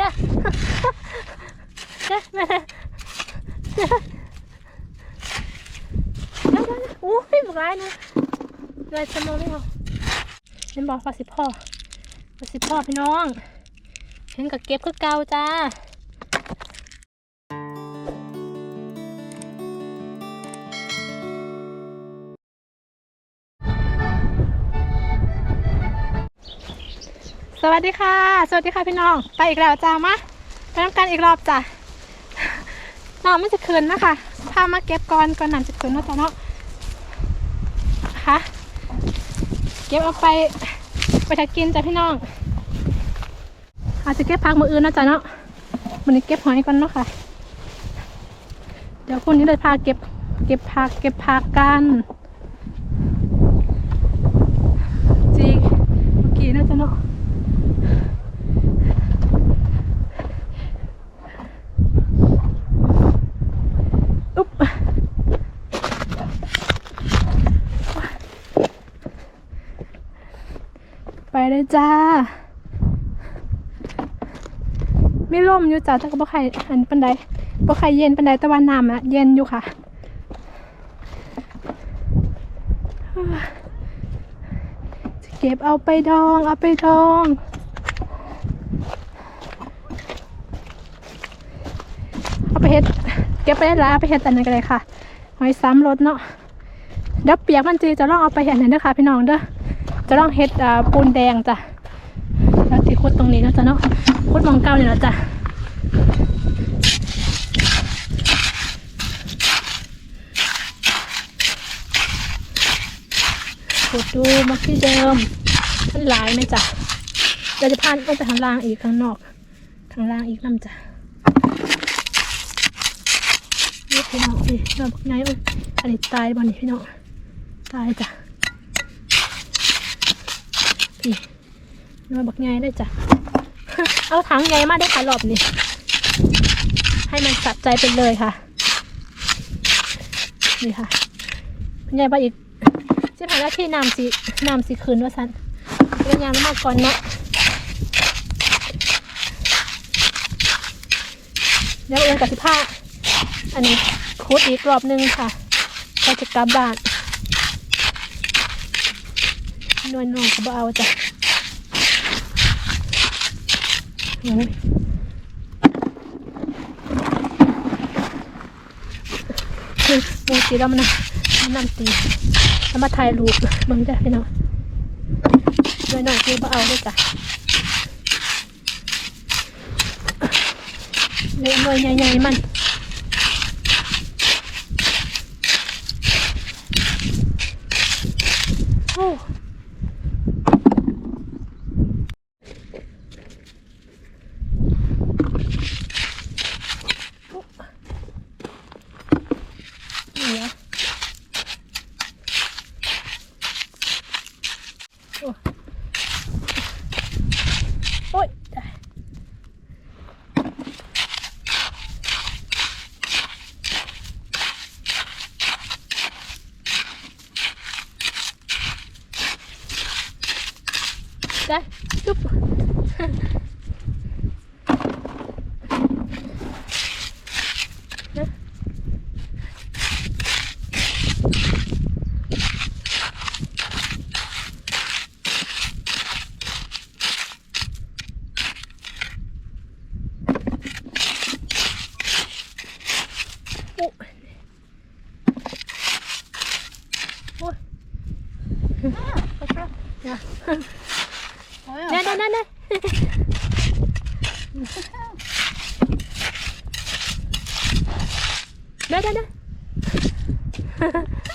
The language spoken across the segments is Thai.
จ้าจ้าแม่เด้อเด้อเด้อโอ้ยบุกร้ายนะเลยจะมองไม่เอาเห็นบอกฝาสิพ่อฝาสิพ่อพี่น้องเห็นกับเก็บก็เกาจ้า สวัสดีค่ะ สวัสดีค่ะพี่น้อง ไปอีกแล้วจ้ามาไปทำกันอีกรอบจ้ะน้ำมันจะคืนนะคะพามาเก็บก่อนก่อนน้ำจะคืนนาะจ้ะเนาะค่ะเก็บเอาไปไปถักกินจ้ะพี่น้อง อาจจะเก็บพักมืออื่นนาะจ้ะเนาะมันนี้เก็บหอยก่อนเนาะค่ะ เดี๋ยวคุณนี้เลยพาเก็บเก็บผักเก็บผักกันจีเมื่อกี้น่าจะเนาะ อุ๊บไปเลย จ้า ไม่ร่มอยู่จ้าแต่ก็บ่ใครอันปันไดบ่ใครเย็นปันไดต่ว่าน้ำอะเย็นอยู่ค่ะจะเก็บเอาไปดอง เอาไปดอง เอาไปเฮ็ด เก็บไปได้แล้วเอาไปเฮ็ดอันนั้นก็เลยค่ะหอยซ้ำรสเนาะเดี๋ยวเปียกมันจีจะลองเอาไปเฮ็ดอันนั้นเด้อค่ะพี่น้องเด้อ จะลองเฮ็ดปูนแดงจ้ะแล้วที่คุดตรงนี้นะจ๊ะเนาะคุดมองเก้าเนี่ยนะจ๊ะขุดดูมาที่เดิมมันหลายไหมจ๊ะเราจะพานลงไปข้างล่างอีกข้างนอกข้างล่างอีกน้ำจ้ะนี่พี่น้องนี่น้ำไงเอ้ยอันนี้ตายบ่นี่พี่น้องตายจ้ะ พี่มาบักไงได้จ้ะ เอาถังไงมาได้ค่ะรอบนี้ ให้มันสัดใจไปเลยค่ะ นี่ค่ะไงไปอีกสิผ่านหน้าที่นำสีนำสีคืนว่าสันเป็นยางน้ำมันก่อนเนาะแล้วเอ็นกับสิผ้าอันนี้คูดอีกรอบนึงค่ะก็จะกลับบ้าน นวลนองเขาบเอาจ้ะโอ้ยคือโมตีแล้วมันนะนนำตีแล้วมาถ่ายรูปมึงจ้ะพี่น้องด้วยน้องคือบ่เอาด้วยจ้ะเลยหน่วยใหญ่ๆมัน โอ้ นี่นะ โอ้โอ้ยได้ได้จุ๊บ لا لا لا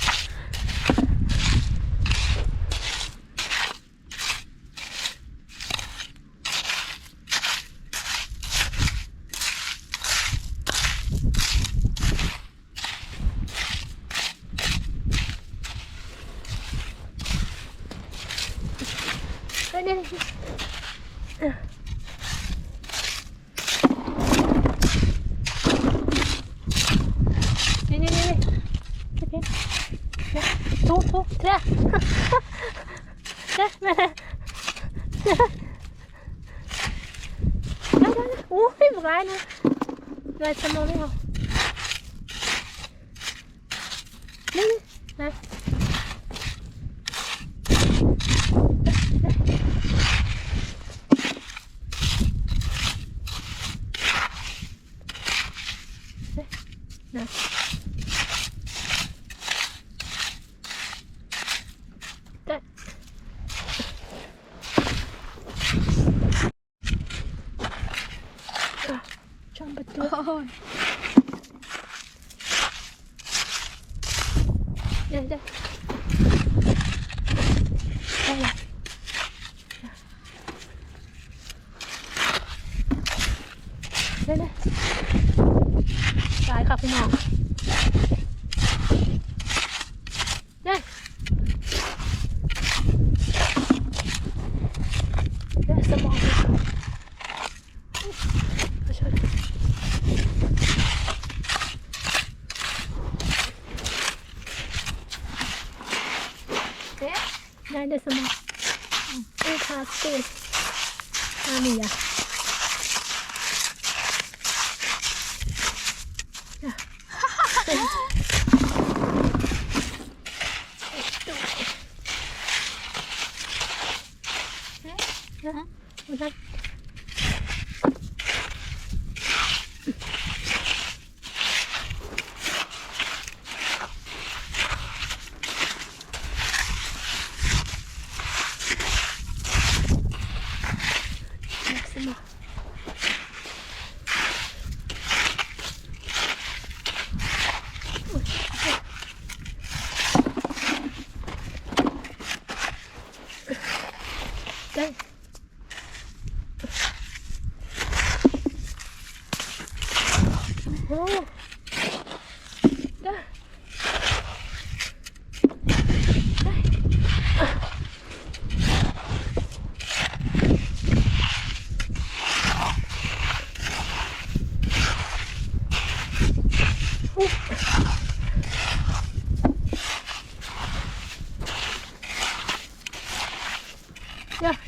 đây đây sao mò ui khá tiền à mì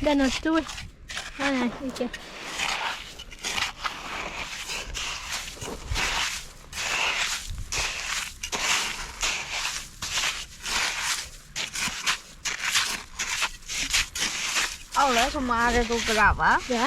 Ja, den är stor. Nej, nej, inte. เอาแล้วทำไมจะดูกลับอะ Ja.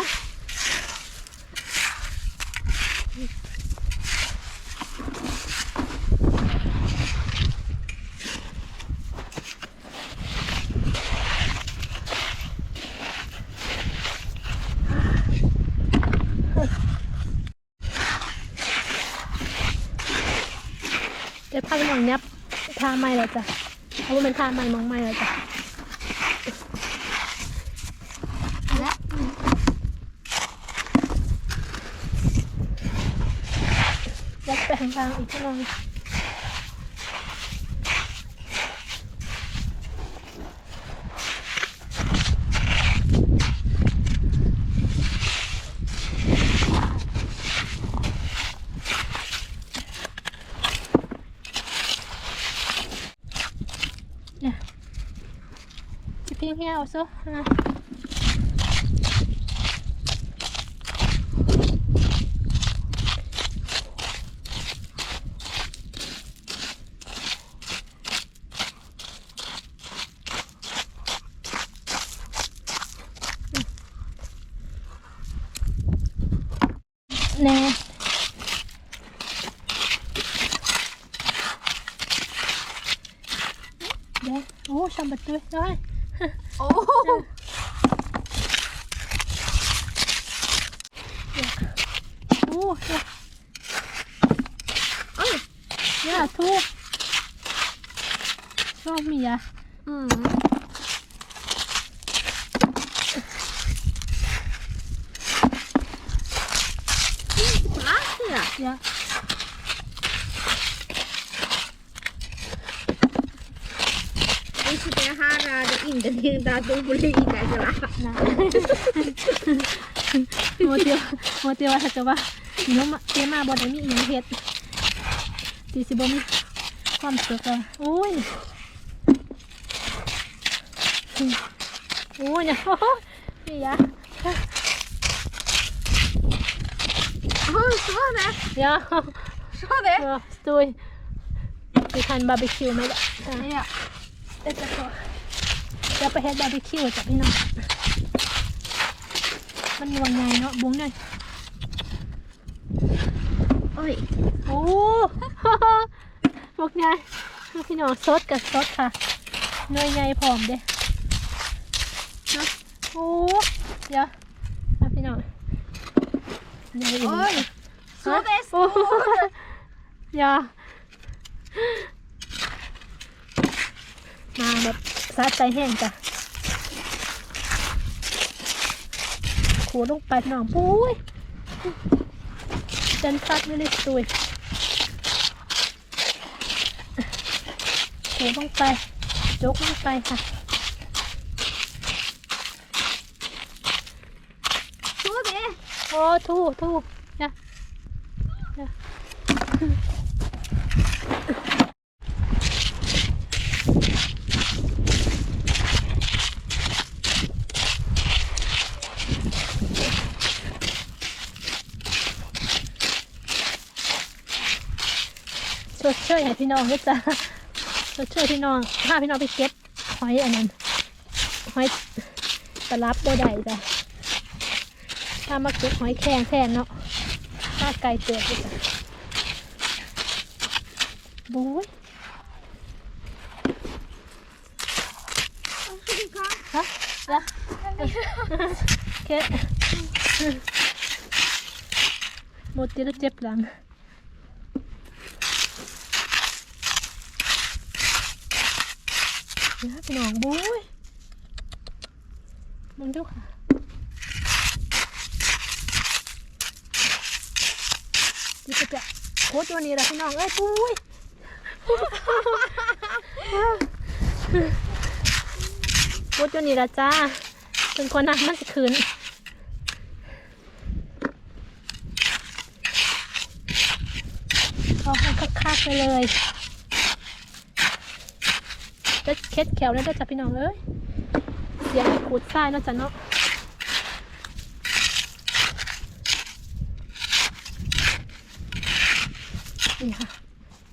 เดี๋ยวพาไปมองเนี้ย ไม่แล้วจ้ะเพราะว่ามันทาไม่มองไม่แล้วจ้ะและยัดไปข้างฟางอีกทีหนึง 今天我说嗯 ตุ้งบุรีอีกแล้วจะละ Nè. Mua tiêu, mua tiêu thật cho ba. Nếu mà tiêu mà bọn đấy bị những thiệt. Thì sẽ bông con sực rồi. Ui. Ui nhá. Gì vậy? Så det. เดี๋ยว Så เอ det. อสตุยมีทันบาร์บีคิวไหมล่ะ อะ Ja. เดี๋ยวจะขอเดี๋ยวไปเฮ็ดบาร์บีคิวจ้ะพี่น้องมันนวลไงเนาะบุ้งหน่อย Oj. โอ้บอกไงพี่น้องซดกับซดค่ะเนยใหญ่พร้อมเด้เนาะโอ้เดี๋ยวมาพี่น้องเนยอีก Oj. Så det är โอ้ stort. อย่ามาแบบสาใจแห้งจ้ะขูดลงไปพี่น้องปุ้ยจันฟัดไม่ได้ตุยขูดลงไปยกลงไปค่ะ Så det. โอ้ทู่ทู่อย่าอย่า ชดเชยให้พี่น้องด้วยจ้ะชดเชยพี่น้องพาพี่น้องไปเก็บหอยอันนั้นหอยตลับโบได้จ้ะถ้ามาเก็บหอยแครงแทนเนาะถ้าไก่เตือกจ้ะ บุ้ยฮะละแค่หมดตีแล้วเจ็บหลังเดี๋ยวพี่น้องบุ้ยมึงดูค่ะนี่จะโคตรวันนี้แหละพี่น้องเอ้ยปุ้ย โคตรวันนี้ละจ้าเป็นคนนักมันจะคืนเอาให้คักๆไปเลยจะเคล็ดแขวแล้วจ้ะพี่น้องเอ้ยเสียงขูดทรายเนาะจ้ะเนาะ นี่ค่ะ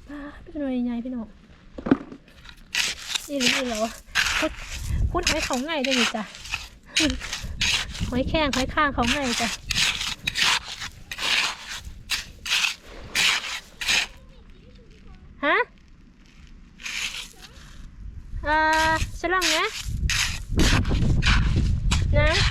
ป้าเป็นหน่วย ใหญ่พี่น้องนี่หรือนี่เหรอวพุดพุดหอยเขาง่ายด้วยนี่จ้ะหอยแข้งหอยข้างเขาง่ายจ้ะฮะอ่าฉลองนะนะ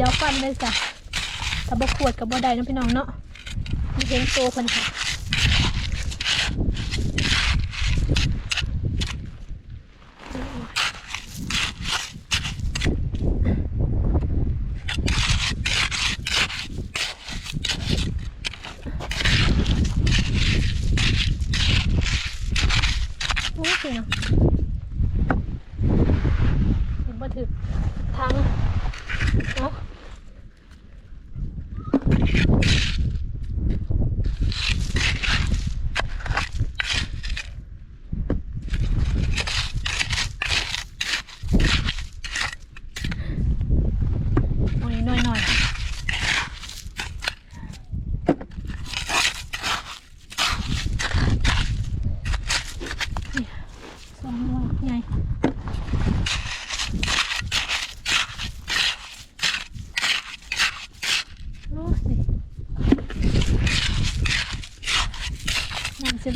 สียวฟันเลยจ้ะถ้าบ่ขวดกับบ่ได้เนาะพี่น้องเนาะมีเห็นโตเพิ่นค่ะโอ้ยเสียง ถือทั้งเนาะหน่อยหน่อยหน่อยนี่สองหัวใหญ่ โอ้ย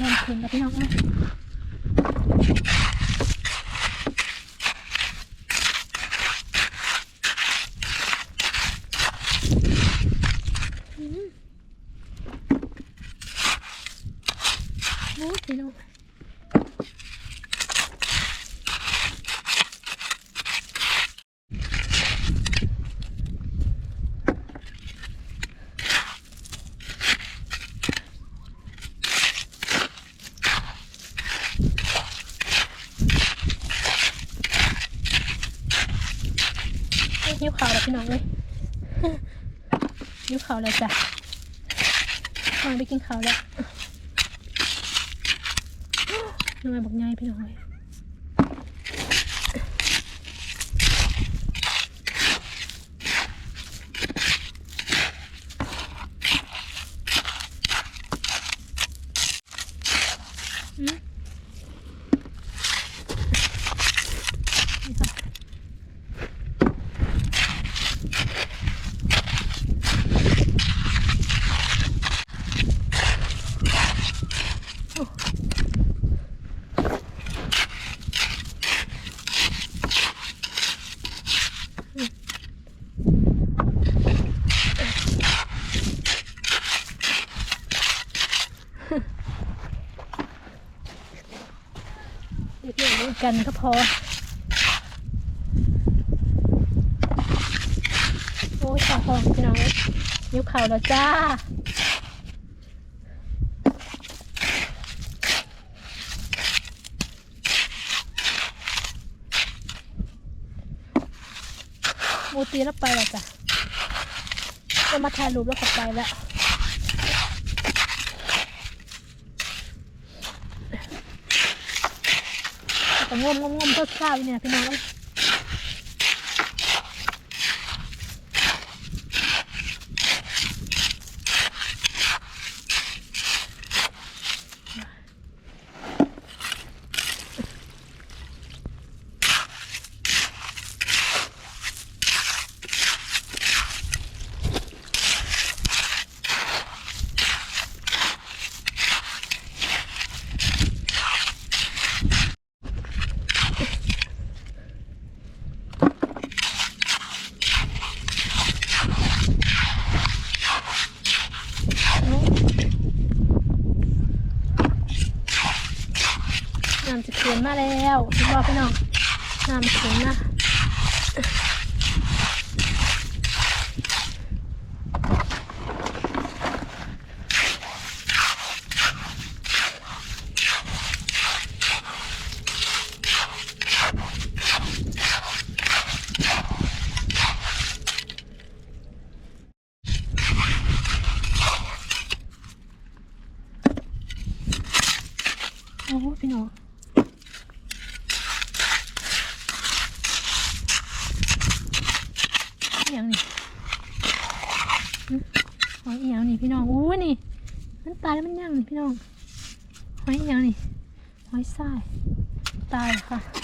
น้ำจะลงขึ้นแล้วพี่น้องเอ้ยอืมโอ้ยพี่น้องเอ้ย หิวข่าแล้วพี่น้องเลยหิ้วข่าแล้วจ้ะมาไปกินข่าแล้วน้อยบอกง่ายพี่น้องเลยอืมนี่ค่ะ เด็ กันก็พอ โอ้ยขาหอมพี่น้องยิ้วเข่าแล้วจ้าโมตีแล้วไปแล้วจ้ะก็มาถ่ายรูปแล้วก็ไปแล้ว แต่งมงมงมก็ข้าวเนี่ยพี่น้องเอ้ยน้ำจะเขียนมาแล้วพี่ บอกพี่น้องน้ำเขียนมาโอ้พี่น้อง อหย่างนี่หึหอยอหย่างนี่พี่น้องอู้นี่ มัน ตายแล้วมันยังนี่พี่น้องหอยยังนี่หอยทรายตายค่ะ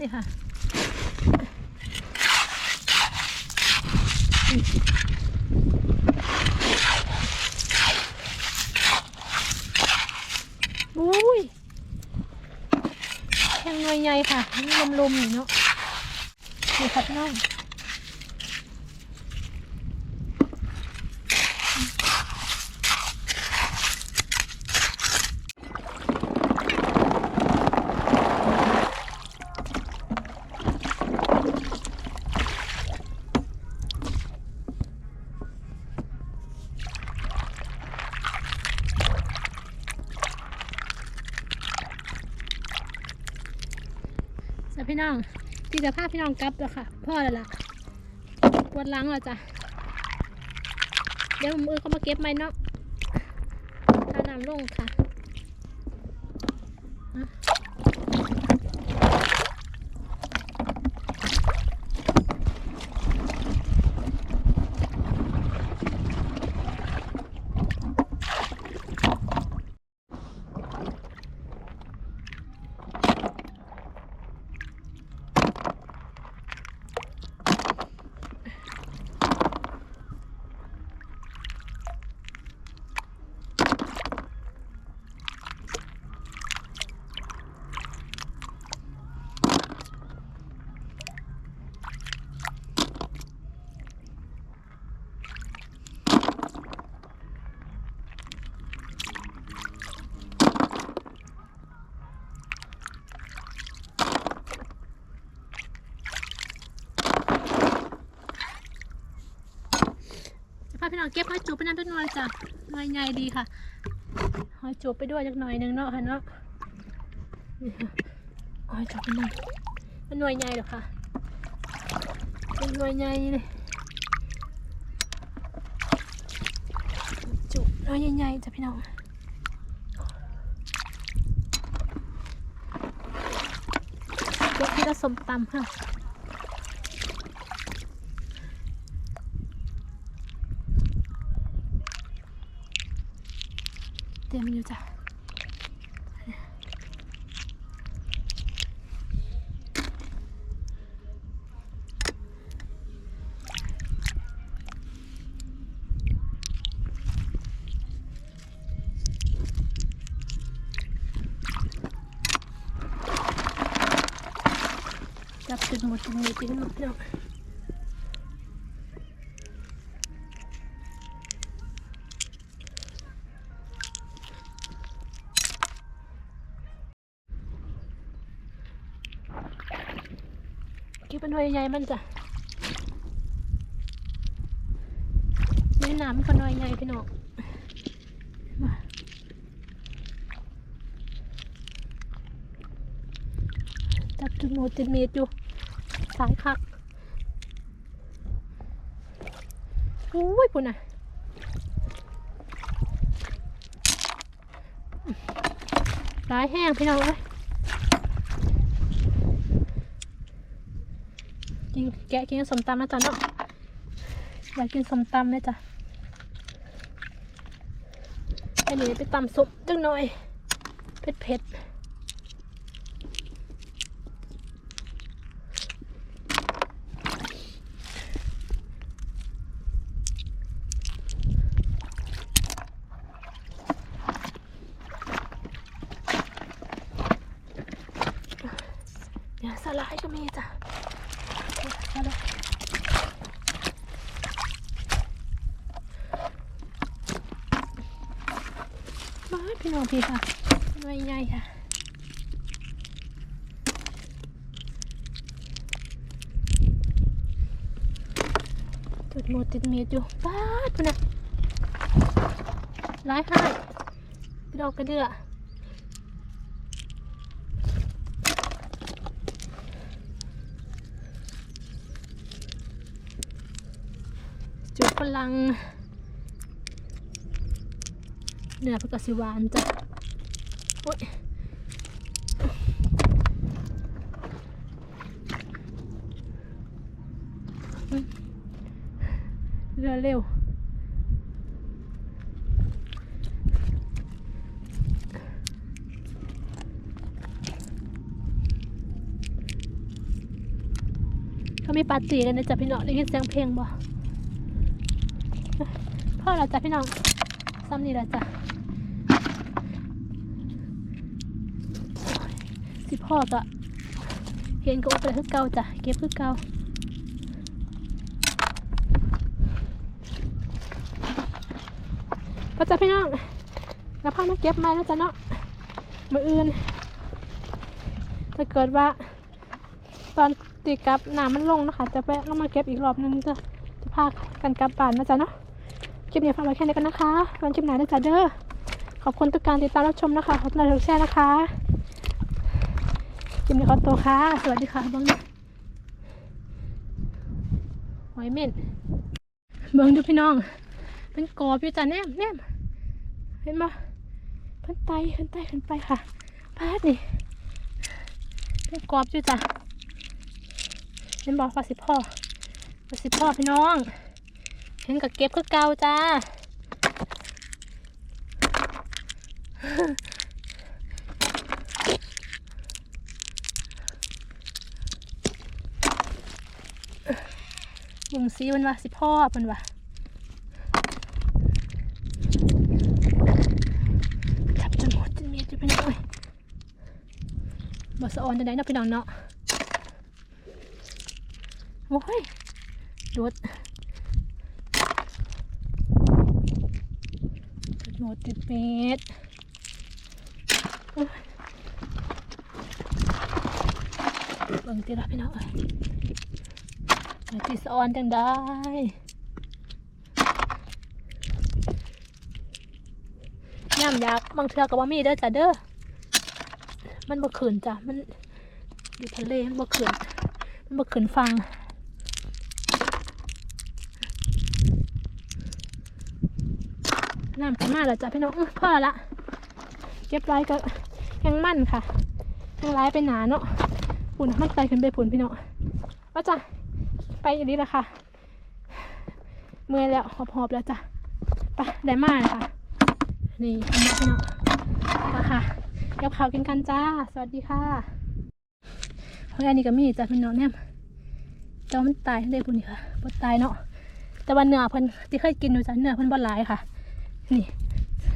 นี่ค่ะอุ้ยแข็งหน่วยใหญ่ค่ะนี่ลมๆอยู่เนาะนี่ค่ะพี่น้อง พี่น้องที่ จะพาพี่น้องกลับแล้วค่ะ พ่อแล้วล่ะปวดหลังแล้วจ้ะ เดี๋ยวมือเขามาเก็บไหมเนาะถ้าน้ำลงค่ะ น้องเก็บหอยจูบไปน้ำต้นน้อยจ้ะหน่อยใหญ่ดีค่ะหอยจูบไปด้วยจักหน่อยหนึงเนาะค่ะเนาะหอยจูบไปหน่อยมันหน่วยใหญ่หรอค่ะเป็นหน่วยใหญ่เลยจุหน่วยใหญ่ๆจ้ะพี่น้องเดี๋ยวพี่จะสมตำค่ะ เต็มอยู่จ้ะจับจุดหมดจุดนี้ นาะพี่น้องเก็บเป็นหน่วยใหญ่มันจ้ะในน้ำก็น่วยใหญ่พี่น้องจับจุดหมจุดเมตอยู่สายคักโอ้ยปุ่นอะร้ายแห้งพี่น้องเอ้ย กินแกะกินสมตำนะจ๊ะเนาะอยากกินสมตำไหมจ๊ะอันนี้ไปตำซุปจังหน่อย เผ็ดเผ็ดเนี่ยสลายก็มีจ้ะ เอาเลยมาพี่น้องพี่ค่ะหน่วยใหญ่ค่ะ จุดหมดติดเมียอยู่ป้าดพุ่นนะร้ายให้ดอกกระเดือจุดพลังเนื้อผักกาดสิหวานจ้ะโอ้ยอืมเรือเร็ว เขามีปาร์ ตีกันนะจ๊ะพี่น้องได้ยินเสียงเพลงบ่พ่อเราจ้ะพี่น้องซ้ำนี่ละจ้ะสิพ่อก็เห็นก็อุปเลยคือเก่าจ้ะเก็บคือเก่าพ่อจ้ะพี่น้องแล้วพ่อมาเก็บไม้แล้วจ้ะเนาะมืออื่นถ้าเกิดว่า ตีกลับน้ำมันลงนะคะ จะแวะลงมาเก็บอีกรอบนึงจะจะพากันกลับบ้านนะจ๊ะเนาะคลิปนี้ฝากไว้แค่นี้กันนะคะวันคลิปหนานะจ๊ะเด้อขอบคุณทุกการติดตามรับชมนะคะขอบคุณทุกแชร์นะคะกินมีคอโตค่ะ สวัสดีค่ะเบิ้งดูหอยเม่นเบิ้งดูพี่น้อง เป็นกอบอยู่จ้ะแนมแนมเห็นปะเพิ่นไตเพิ่นไตขึ้นไปค่ะพาดนี่เป็นกอบอยู่จ้ะ เห็นบอกว่าสิพ่อว่าสิพ่อพี่น้องเห็นกับเก็บคือเก่าจ้าบุงซีมันว่าสิพ่อมันว่าจับจนหมดจนเมียจะเป็นยังไงบอสะออนจะได้นาะพี่น้องเนาะ โอ้ยโดดโดดติดเม็ดเบิ่งตีละพี่น้องเอ้ยติดสอนจังได้ย่ำยากบางเทือกับว่ามีเด้อจ้ะเด้อ มันบ่ขืนจ้ะ มันอยู่ทะเลมันบ่ขืนมันบ่ขืนฟัง น้ำจะมาแล้วจ้ะพี่น้องอื้อพอละเก็บไว้ก็ยังมั่นค่ะยังไล่ไปหนาเนาะปุ่นมันไตขึ้นไปปุ่นพี่น้องว่าจ้ะไปอย่างนี้แหละค่ะเมื่อยแล้วหอบๆแล้วจ้ะไปได้มาเลยค่ะนี่อันนี้พี่น้องไปค่ะเดี๋ยวข่าวกินกันจ้า สวัสดีค่ะเพราะอันนี้ก็มีจ้ะพี่น้องเนี่ยจ้ามันตายได้ปุ่นนี่ค่ะบ่ตายเนาะแต่ว่าเนื้อเพิ่นที่เคยกินอยู่จ้ะเนื้อเพิ่นบ่หลายค่ะ นี่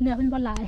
เนื้อเป็นบอลลาย